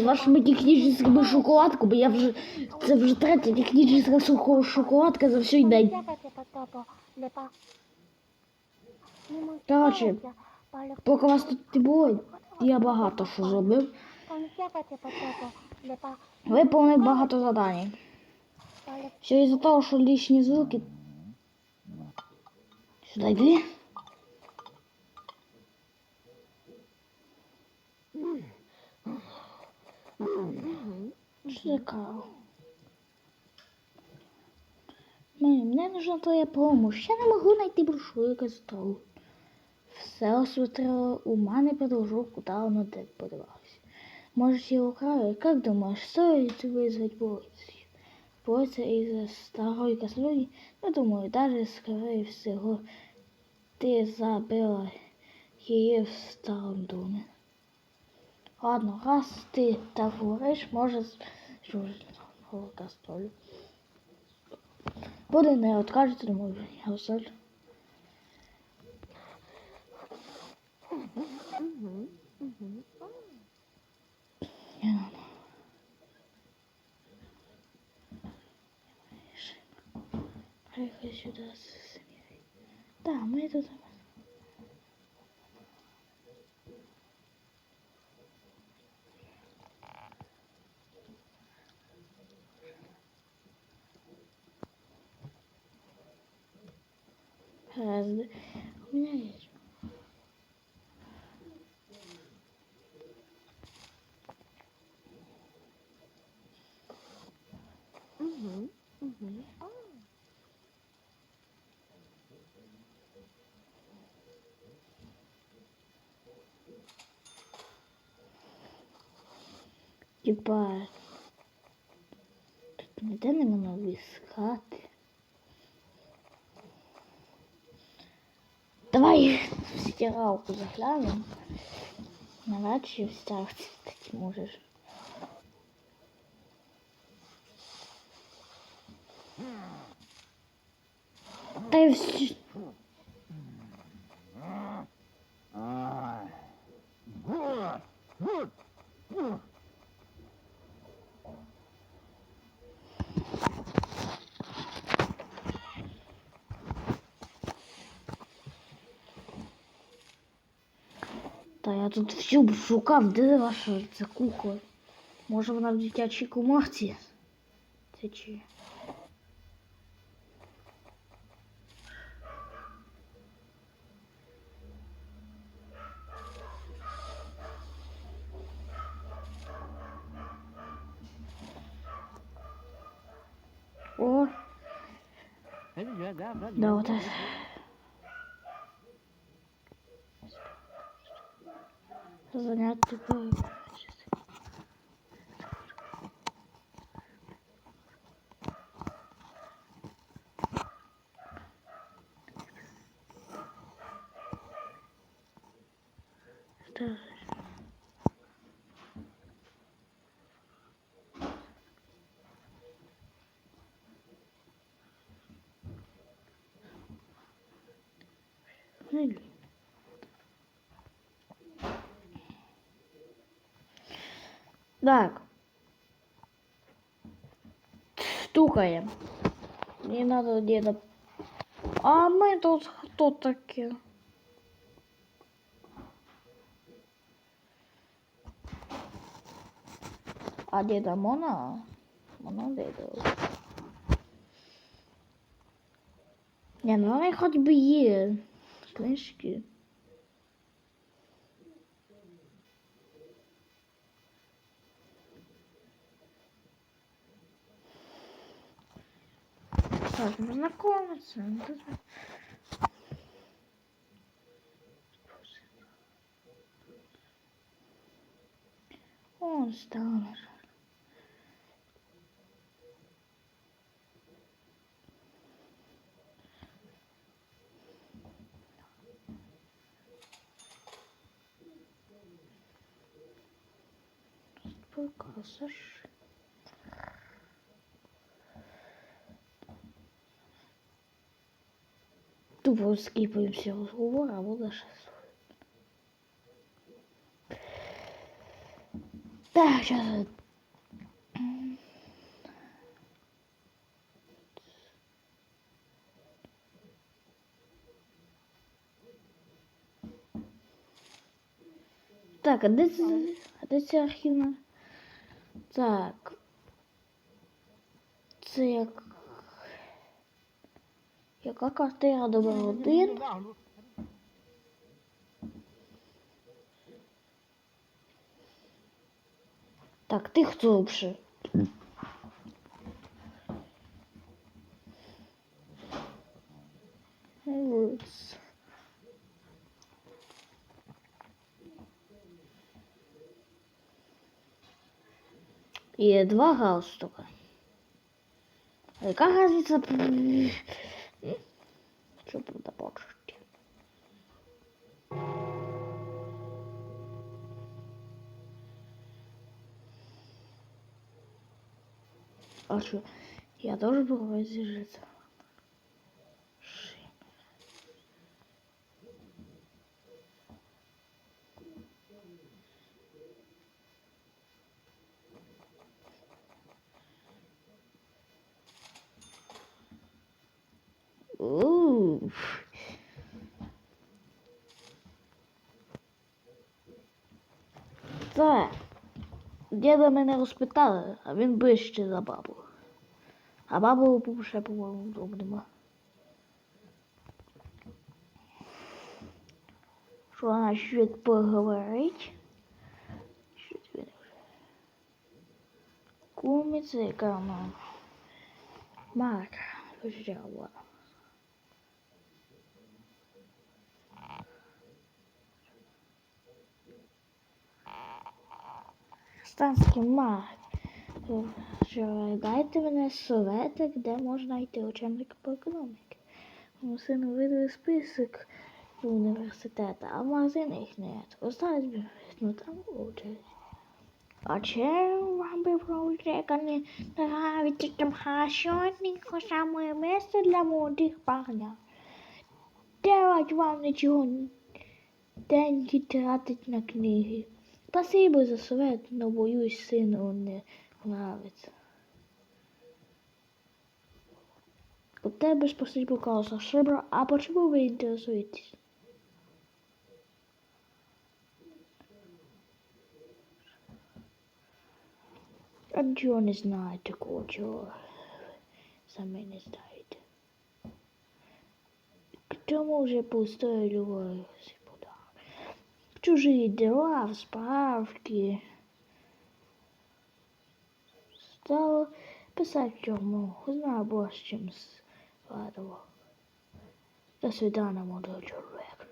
з вашими технічними шоколадками, я вже це вже третя технічна шоколадка за всій день. Коротше, поки вас тут не було, я багато що зробив. Виповнив багато завдань. Все із-за того, що лишні звуки. Сюди йди. Що таке? Мені, мне нужна твоя помощь. Я не можу знайти брошуру з столу. Все освітло у мене предложу, куди воно де подавалось. Может, его украли? Как думаешь, стоит вызвать полицию? Полиция из-за старой кастрюли? Ну, думаю, даже, скорее всего, ты забыла ее в старом доме. Ладно, раз ты так говоришь, может, кастрюлю. Буде не откажете, думаю, я оставлю. Я Приехали сюда с семьей. Да, мы тут. Раз, У меня есть. Типа. Тут не можна вискати. Давай в стиралку заглянемо. Навряд чи в стиралці таки можеш. Та й всі. Та я тут всю шукав, де ваша ця кукла? Може вона в дитячій коморці? Це чи? О, да, вот это. Занять типа. Ну, Так. Стукаем. Не надо где-то... А мы тут кто такие? А деда Мона? Мона деда. Не, ну вони хоч би є. Книжки. Так, ну знакомиться. ну, тут- Он стал. Покажешь. Тупо скіпаємо всі розговори, а буде ще слухати. Так, зараз. Так, а де це, а де ця архівна? Так. Це як. Яка квартира номер один? Так, ти хто взагалі? Є два галстука. А яка різниця? Що буде почути? А что? Я тоже был воздержаться. Діда мене розпитали, а він ближче за бабу. А бабу ще, по-моєму, вдома. Що вона щось поговорить? Він вже. Кумиця, яка вона. Марка, почала. Станський. Що дайте мене советик, де можна йти учебник по економіки. Моєму сину видали список університету, а в магазин їх нет. Осталось ну там учать. А чем вам бы проучека не нравится там хорошенько самое место для молодых парней? Делать вам ничего не деньги тратить на книги. Спасибо за совет, но боюсь, сыну он не нравится. У тебе спросить показа Шибра, а почему вы интересуетесь? А чого не знаю такого, чого сами не знаєте. К тому вже пустою любов'ю. Чужі дела, в справки. Стало писать тюрьму. Знаю, бо з чим складував. До свидания, молодой человек.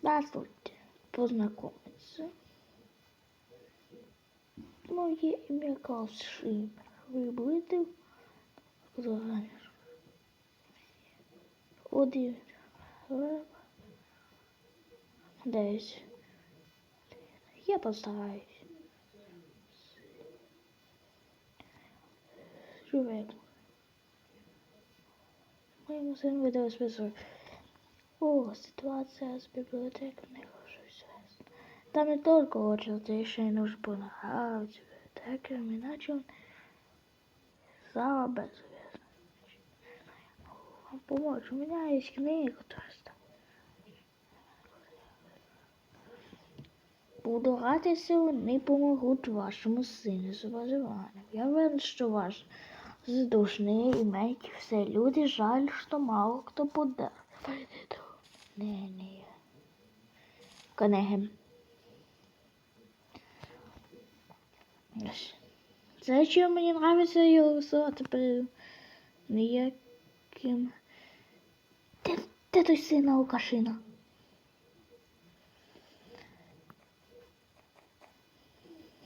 Здравствуйте. Познакомиться. Моє ім'я Клаус Шимер. Ви будете Розганяш. Один. Десь. Я постараюсь. Живемо. Моєму сину видали список. О, ситуація з звест. Там не только очередь, нужно понравиться библиотекам, иначе он зала безвестна. Вам помочь. У меня есть книга, которая там. Буду радися, вони помогуть вашому сину з виживанням. Я вірю, що ваш задушний іметь все люди, жаль, що мало хто буде. Не, не. Конегем. Що мені нравиться його висувати при ніяким. Де, де той син Лукашина?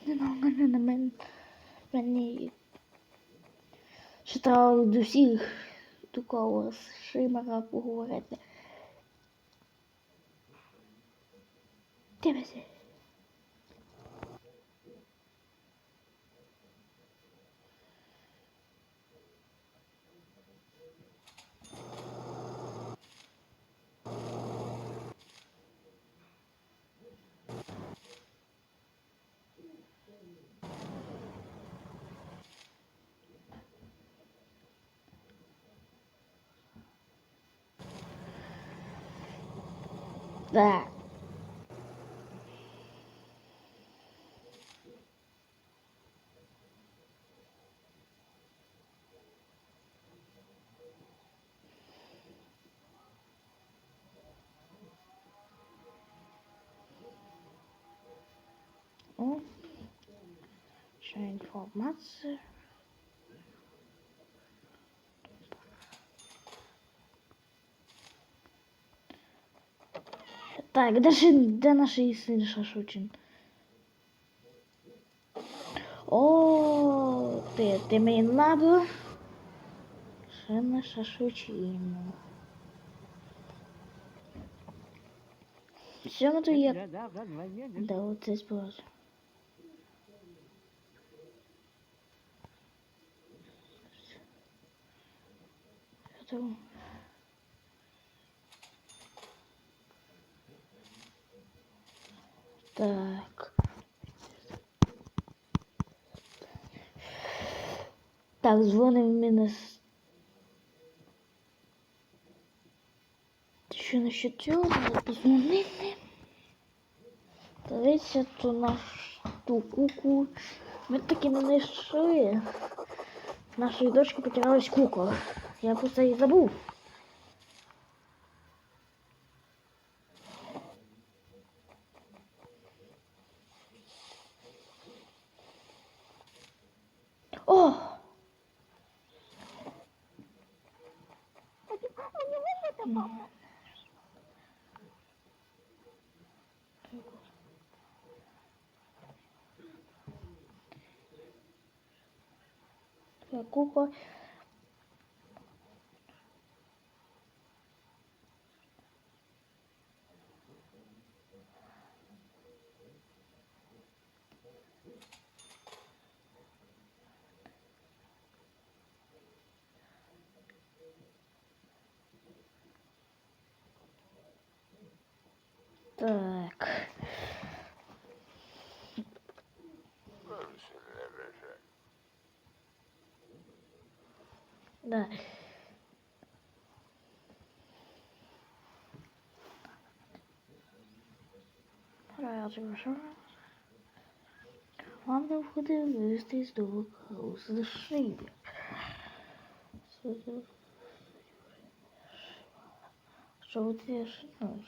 В мене на мене. Мені ще до всіх з Шимара поговорити. Дивися. Да. О, ще інформація. Так, де ж де наш істинний шашучин? О, ти, ти мені надо. Ще на шашучину. Що ми тут є? Да, оце спорожу. Що там? Так. Так, дзвонив з- Що насчет цього позвонити? Дивіться, ту куку. Ми таки не знайшли. Нашої дочки потерялась кукла. Я просто її забув. О! Твоя кукла. Так. Да. Радужно. Вам необходимо вивести з того хаосу за шиї. Що ви тишиною?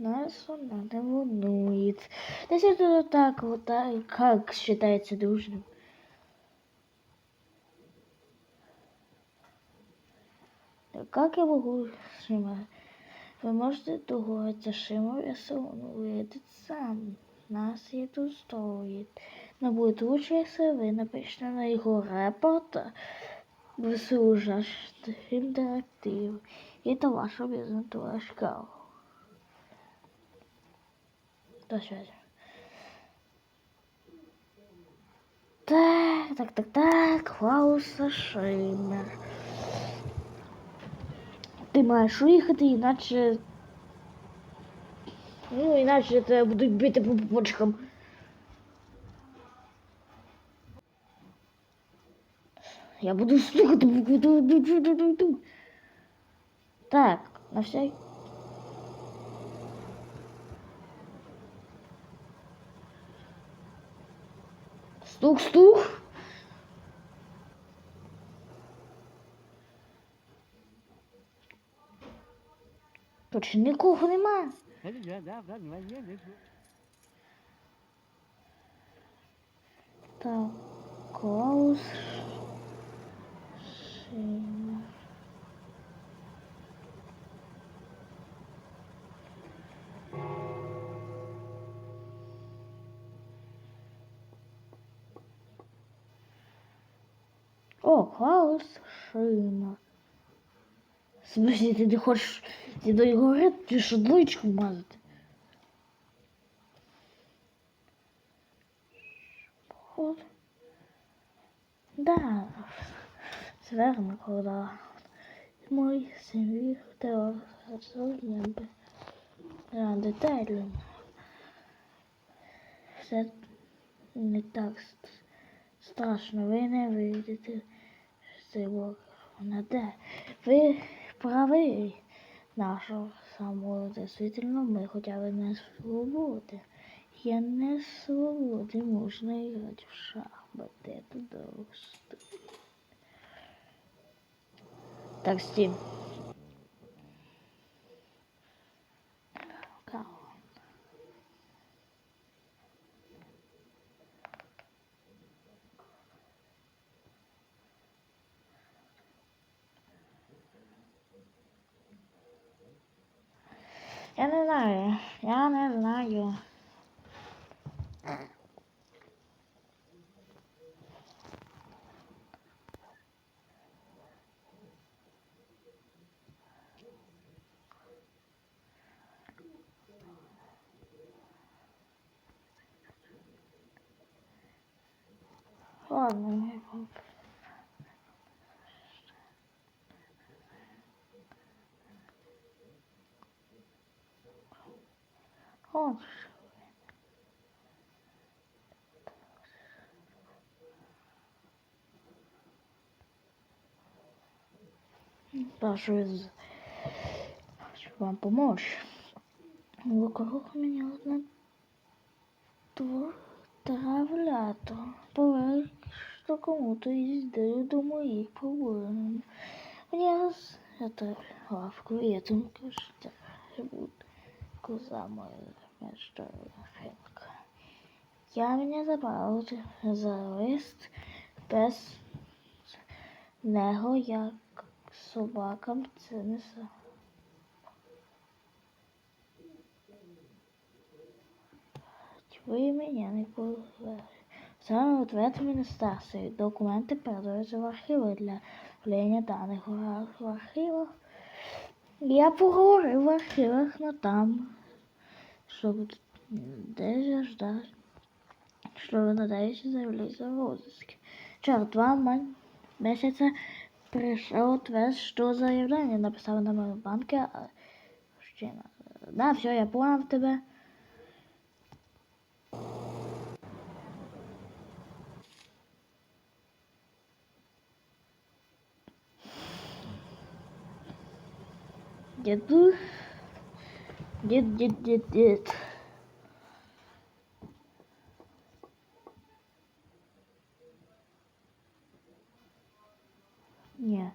Нас вона не волнует. Если это так, вот так, как считается дружным? Да Как я могу Шима? Вы можете договориться Шима и он уедет сам. Нас это устроит. Но будет лучше, если вы напишете на его репорт в служащий интерактив. Это ваш обязан ваш кал. До связи. Так, так, так, так, Клауса Шеймер. Ти маєш виїхати, іначе. Ну, іначе тебе будуть бити по пупочкам. Я буду слухати. Так, на всякий. Стук-стук. Тут нікого нема. Так, Клаус. Шеймер. О, Шеймер. В смысле, ти не хочеш ти до його гри, ти що двоєчку мазати? От. Да. Зверно, коли мой син Віктор Зоєб. Детально. Все не так страшно. Ви не вийдете з цього. Вона де? Ви правий нашого само действительно мы хотя бы не свободы. Я не свободы, можно играть в шахматы. Это долго стоит. Так, Стим. Ладно, не. Он Прошу из... Вам помочь. Вокруг меня одна травлято. Бывает, что кому-то издаю до моих проблем. Мне это лавку этим кажется, коза моя между хилка. Я мене забрав за лист без нього, як собакам це не за. Ви мене не повели. Саме ответ міністерстві. Документи передаються в архіви для вклеєння даних в ар- архівах. Я поговорив в архівах, но там, щоб де ждать, що надеюсь заявляться в розыске. Через два місяці прийшов ответ, що заявлення написав на ще на... Да, все, я понял тебе. Деду. Дед, дед, дед, дед. Не.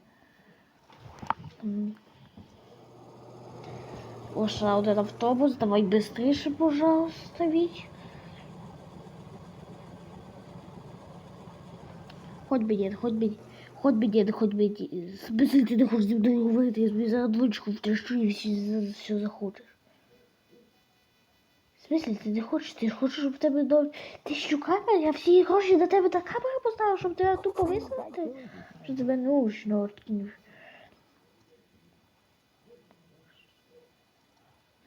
Ушла вот этот автобус, давай быстрее, пожалуйста, Вить. Хоть бы дед, хоть бы, хоть бы дед, хоть бы дед. В смысле ты не хочешь зі мною говорити, я тобі зараз двічку втрещу і все, все захочеш. В смысле, ти не хочеш? Ти хочеш, щоб в тебе до тисячу камер? Я всі гроші до тебе на камеру поставив, щоб тебе тупо виставити? Що тебе научно откинув.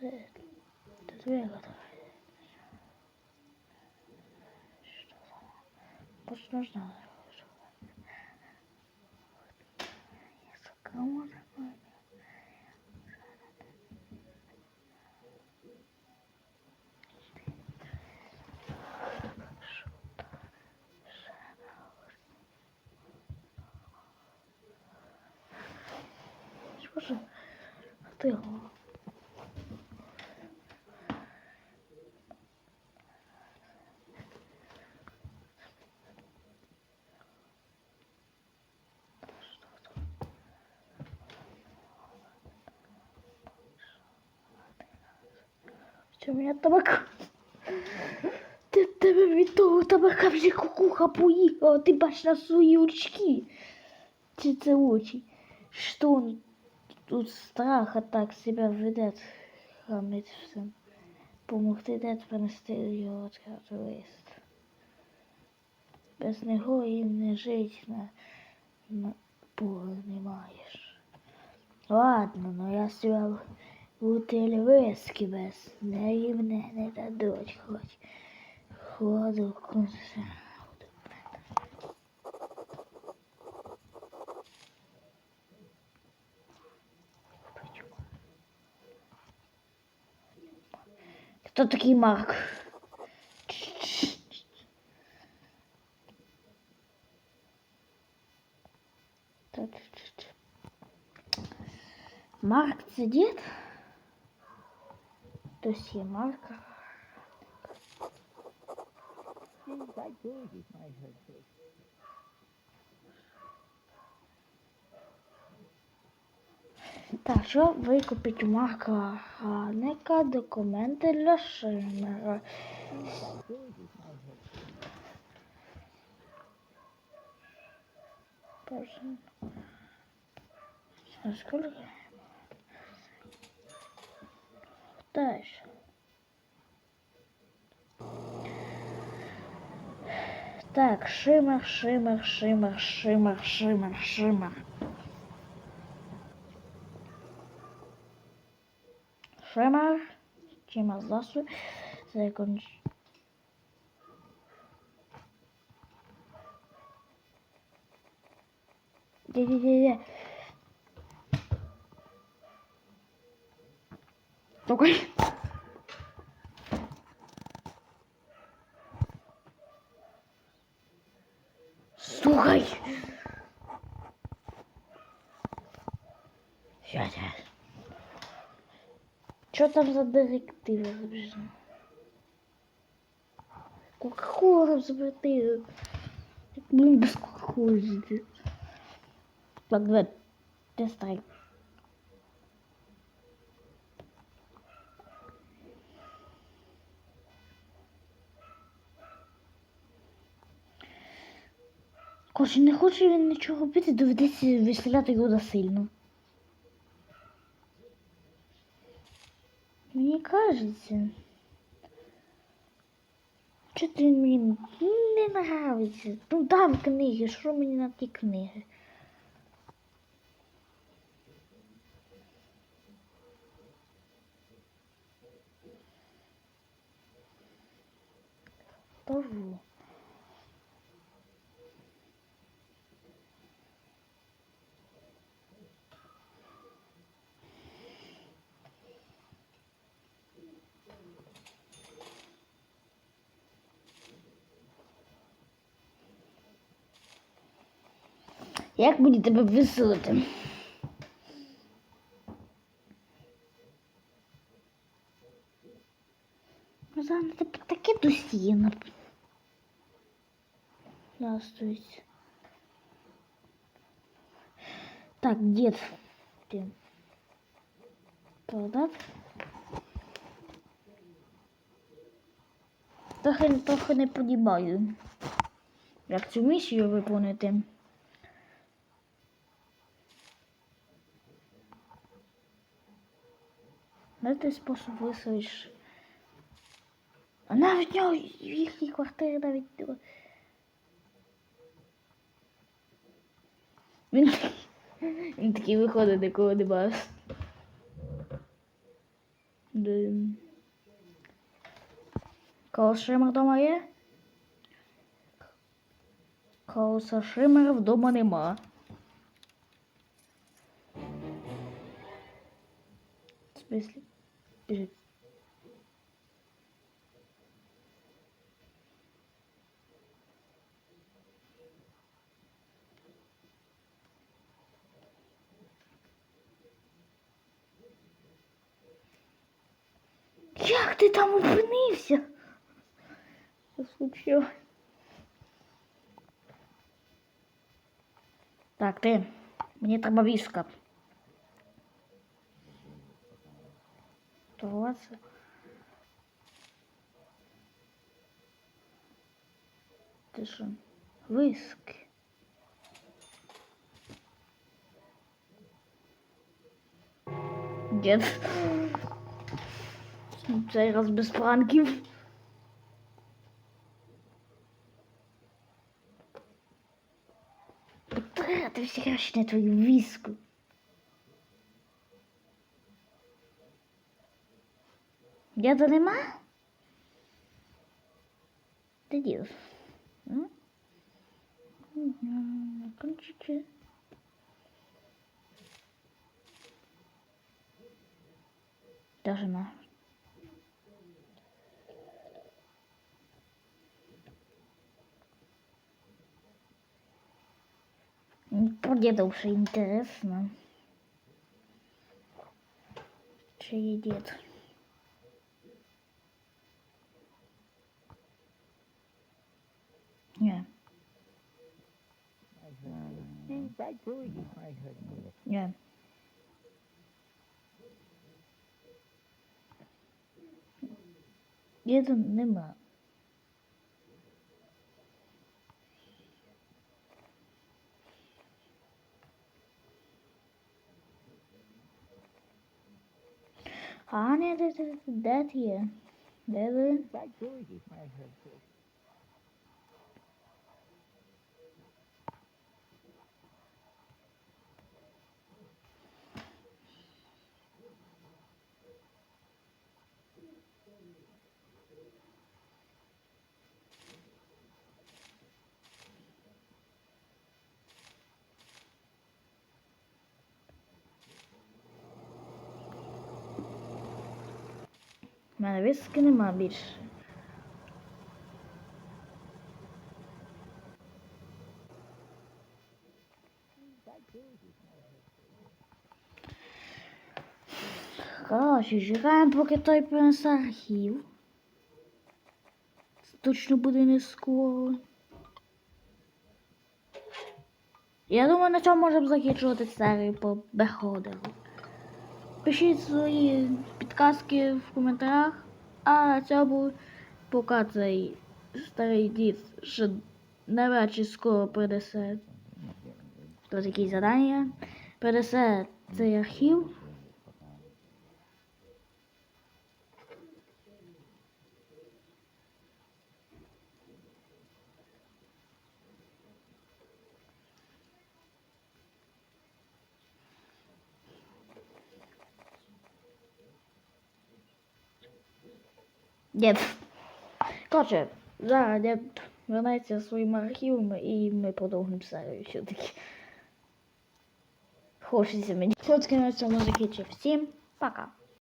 Е, Та Твоя у мене табак? Ти тебе від того табака вже кукуха поїхала, ти бачиш на свої очки. Чи це очі? Що он тут страха так себе ведет, хамить всім. Помогти дед принести його відкрити лист. Без нього і не жить на, на поле не маєш. Ладно, ну я себе бутиль виски без неї мене не дадуть хоч. Ходу конце. Хто такий? Так. Марк це дід? Досі марка. Так, що викупить марка Ганека документи для Шимера. Сколько? Дальше. Так, шимер, шимер, шимер, шимер, шимер, шимер. Шимер. Чима засу. Законч. Де-де-де-де. Только... Слухай. Сейчас. Что там за директива забежана? Кока-кола запретили. Блин, без кока-колы. Так, давай. Тестай. Коротше, не хоче він нічого робити, доведеться виселяти його насильно. Мені кажеться. Чого ти мені не нравиться? Ну дам книги, що мені на ті книги? Кажу. Як мені тебе веселити? Ну, зараз тебе таке досіяно. Здравствуйте. Так, дед. Ты. Продать? Трохи, трохи не подібаю. Як цю місію виконати. Дайте спосіб виселиш. А навіть нього в їхній квартирі навіть. не- Він, він такий виходить, нікого немає. Де... Кого Шимер вдома є? Колоса Шимера вдома нема. В смысле? Біжить. Як ти там опинився? Що случилось? Так, ти. Мені треба віска. Торгуватися. Ти що? Виски. Дід. Цей раз без пранків. Потратив срочно твою віску. Діда нема? Де дід? Кончике. Даже на. Про деда уже интересно. Чей дед? Ні. Ні. Діда нема. А, ні, де, де, де ти є? Де ви? У мене виски нема більше. Коротше, чекаємо, поки той принесе архів. Це точно буде не скоро. Я думаю, на цьому можемо закінчувати серію по Беходеру. Пишіть свої підказки в коментарях. А це був поки цей старий дід, що навряд чи скоро принесе якісь задання. Принесе цей архів. Дід. Коротше, зараз дід вернеться своїми архівами і ми продовжимо серію все-таки. Хочеться мені. Все-таки на цьому закінчив. Всім пока.